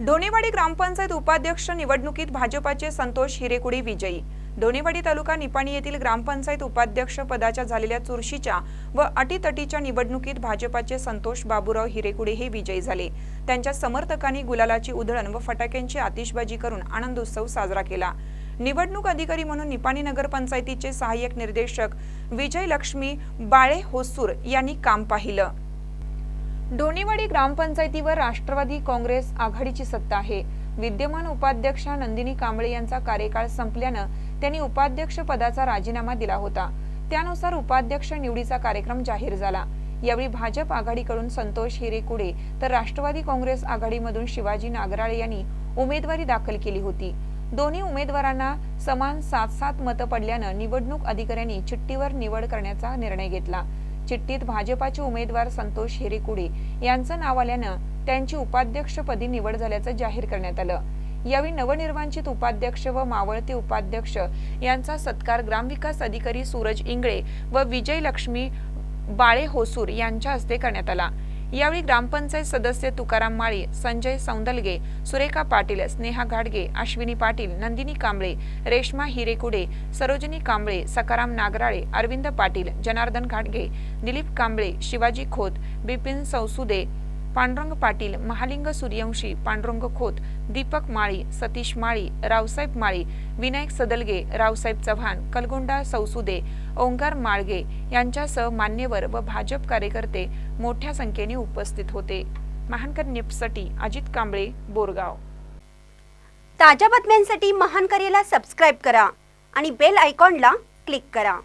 डोनेवाडी ग्रामपंचायत उपाध्यक्ष निवडणुकीत भाजपाचे संतोष हिरेकुडी विजयी. डोनेवाडी तालुका निपाणी येथील ग्रामपंचायत उपाध्यक्ष पदाच्या झालेल्या चुरशीच्या व अटीतटीच्या निवडणुकीत भाजपाचे संतोष बाबूराव हिरेकुडे हे विजयी झाले. त्यांच्या समर्थकांनी गुलालाची उधळण व फटाक्यांची आतिषबाजी करून आनंदोत्सव साजरा केला. निवडणूक अधिकारी म्हणून निपाणी नगरपंचायतीचे सहाय्यक निर्देशक विजय लक्ष्मी बाळे होसूर यांनी काम पाहिलं. डोनेवाडी ग्रामपंचायतीवर राष्ट्रवादी काँग्रेस आघाडीची सत्ता आहे. विद्यमान उपाध्यक्षा नंदिनी कांबळे यांचा कार्यकाळ संपल्यानं त्यांनी उपाध्यक्ष पदाचा राजीनामा दिला होता. त्यानुसार उपाध्यक्ष निवडीचा कार्यक्रम जाहीर झाला. यावेळी भाजप आघाडीकडून संतोष हिरेकुडे तर राष्ट्रवादी काँग्रेस आघाडीमधून शिवाजी नागराळे यांनी उमेदवारी दाखल केली होती. दोन्ही उमेदवारांना समान सात सात मतं पडल्यानं निवडणूक अधिकाऱ्यांनी चिठ्ठीवर निवड करण्याचा निर्णय घेतला. चिठ्ठीत भाजपाचे उमेदवार संतोष हिरेकुडे यांचं नाव आल्यानं त्यांची उपाध्यक्षपदी निवड झाल्याचं जाहीर करण्यात आलं. यावेळी नवनिर्वाचित उपाध्यक्ष व मावळते उपाध्यक्ष यांचा सत्कार ग्रामविकास अधिकारी सूरज इंगळे व विजय लक्ष्मी बाळे होसूर यांच्या हस्ते करण्यात आला. यावेळी ग्रामपंचायत सदस्य तुकाराम माळी संजय सौंदलगे सुरेखा पाटील स्नेहा घाडगे अश्विनी पाटील नंदिनी कांबळे रेश्मा हिरेकुडे सरोजिनी कांबळे सकाराम नागराळे अरविंद पाटील जनार्दन घाडगे दिलीप कांबळे शिवाजी खोत बिपिन सौसुदे पांडुरंग पाटील महालिंग सूर्यवंशी पांडुरंग खोत दीपक माळी सतीश माळी रावसाहेब माळी विनायक सदलगे रावसाहेब चव्हाण कलगोंडा सौसुदे ओंकार माळगे यांच्यासह मान्यवर व भाजप कार्यकर्ते मोठ्या संख्येने उपस्थित होते. महानकर निपसाठी अजित कांबळे बोरगाव. ताज्या बातम्यांसाठी महानकरेला सबस्क्राईब करा आणि बेल आयकॉनला क्लिक करा.